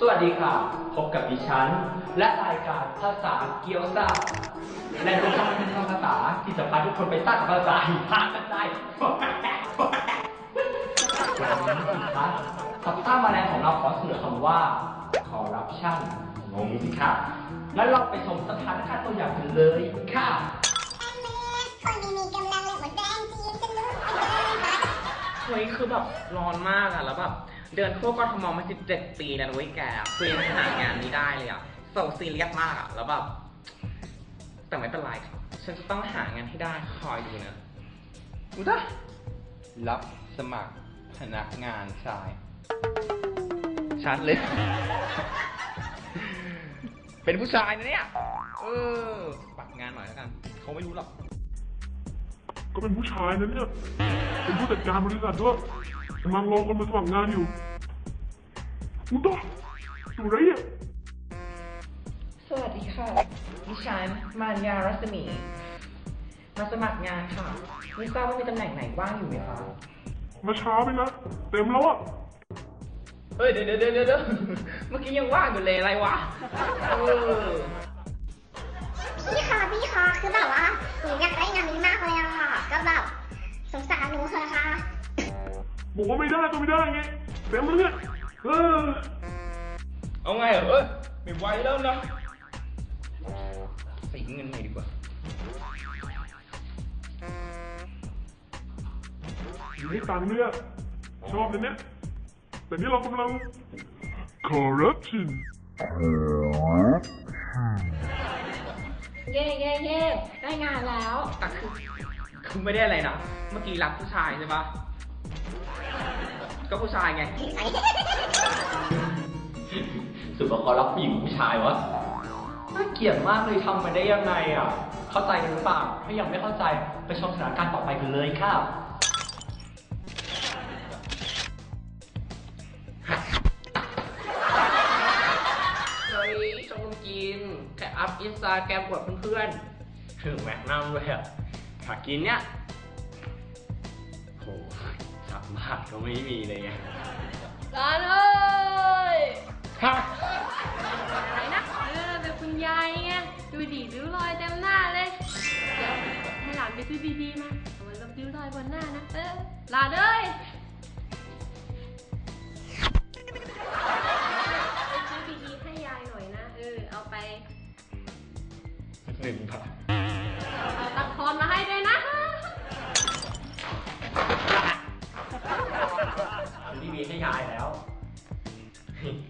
สวัสดีค่ะ พบกับดิฉัน และรายการภาษาเกียวซ่าและทุกท่านเป็นภาษาที่จะพาทุกคนไปสร้างภาษาหิมะกันได้วันนี้สิคะสัปดาห์แมลงของเราขอเสนอคำว่า corruption งงสิคะงั้นเราไปชมสถานการณ์ตัวอย่างกันเลยค่ะคนดีมีกำลังเลยเหมือนแดงจีนจะลุกไปเดินหาเฮ้ยคือแบบร้อนมากอะแล้วแบบ เดินทั่วกทมมา 17 ปีแล้วนะเว้ยแกคือยังหางานนี้ได้เลยอะโซซีเรียสมากอะแล้วแบบ แต่ไม่เป็นไรครับฉันจะต้องหางานให้ได้คอยดูนะอุ้ยจ้ะรับสมัครพนักงานชาย ชัดเลย เป็นผู้ชายนะเนี่ย เออปักงานหน่อยแล้วกันเขาไม่รู้หรอก ก็เป็นผู้ชายนะเนี่ย เป็นผู้จัดการบริษัทด้วย กำลังรอคนมาสมัครงานอยู่อุ้ยตายอยู่ไรอะสวัสดีค่ะ ดิฉันมารยารัศมี มาสมัครงานค่ะไม่ทราบว่ามีตำแหน่งไหนว่างอยู่ไหมคะ มาช้าไปนะ เต็มแล้วอะ เฮ้ยเดี๋ยวเดี๋ยวเดี๋ยวเดี๋ยวเมื่อกี้ยังว่างอยู่เลยอะไรวะเออพี่คะพี่คะคือแบบว่าหนูอยากได้งานนี้มากเลย บอกว่าไม่ได้ก็ไม่ได้ไงเต็มแล้วเนี่ยเออเอาไงเหรอเอ้ยไม่ไหวแล้วนะใส่เงินหน่อยดีกว่าอยู่ที่ตังค์เนี่ยชอบเลยเนี่ยแต่นี่เรากำลัง corruption เย่เย่เย่ได้งานแล้วแต่คือคือไม่ได้อะไรนะ เมื่อกี้รับผู้ชายใช่ปะ ก็ผู้ชายไง สุปกรรับผู้หญิงผู้ชายวะน่าเกลียดมากเลยทำมาได้ยังไงอะ เข้าใจกันหรือเปล่าถ้ายังไม่เข้าใจไปชมสถานการณ์ต่อไปกันเลยค่ะเฮ้ยชมรมกิน แค่อัพอินสตาแกรมอวดเพื่อนๆถึงแม็กนัมด้วยอะถ้ากินเนี้ยโหสัก บาทก็ไม่มีเลยไงร้านเอ้ยฮะอะไรนะเออเป็นคุณยายไงดูดิริ้วรอยเต็มหน้าเลยเดี๋ยวให้หลานไปซื้อบีบีมาเอาไว้ลบริ้วรอยบนหน้านะเออหลานเอ้ยไปซื้อบีบีให้ยายหน่อยนะเออเอาไปหนึ่งบาท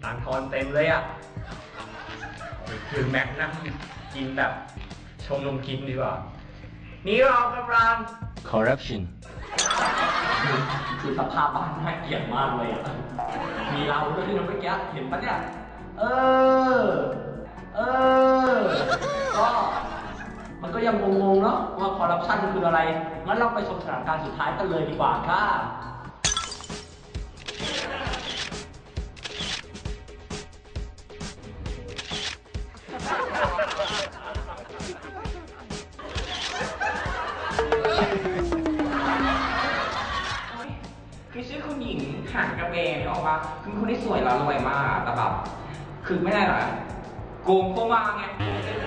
ตังค์ทอนเต็มเลยอะคือแม็กนั่งกินแบบชมนมกินดีกว่า นี่เรากำลัง corruption คือสภาพบ้านน่าเกลียดมากเลยอะ มีเราด้วยนะเมื่อกี้เห็นปะเนี่ย เออ เออ ก็มันก็ยังงงๆเนาะว่าคอร์รัปชันคืออะไร งั้นเราไปชมสถานการณ์สุดท้ายกันเลยดีกว่าค่ะ คือชื่อคุณหญิงหางกระเบนนี่ออกมาคือคุณที่สวยแล้วรวยมากแต่แบบคือไม่ได้หรอโกงเข้ามาไง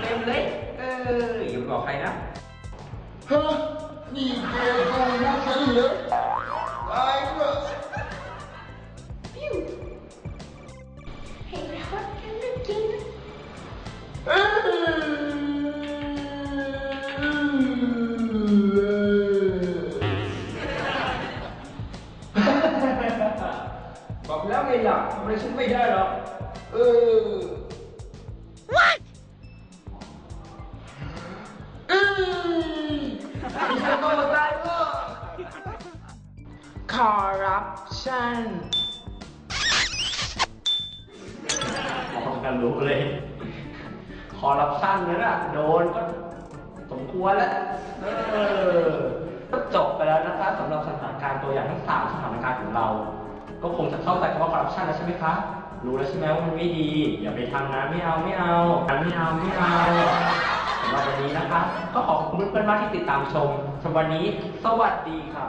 เต็มเลย เอออย่าไปบอกใครนะเฮะนี่แกโกงพวกฉันเหร งล่ะทำไมฉันไม่ได้หรอก เออ What เอ้ยดิฉันโตได้ก็ corruption มองกันรู้เลย คอร์รัปชันนั่นน่ะโดนก็สมควรแล้ว เออ ก็จบไปแล้วนะคะสำหรับสถานการณ์ตัวอย่างทั้งสามสถานการณ์ของเรา ก็คงจะเข้าใจคำว่าคอร์รัปชันแล้วใช่ไหมคะ รู้แล้วใช่ไหมว่ามันไม่ดี อย่าไปทำนะไม่เอาไม่เอาไม่เอาไม่เอาสำหรับวันนี้นะคะ ก็ขอบคุณเพื่อนๆมากที่ติดตามชมสำหรับวันนี้ สวัสดีค่ะ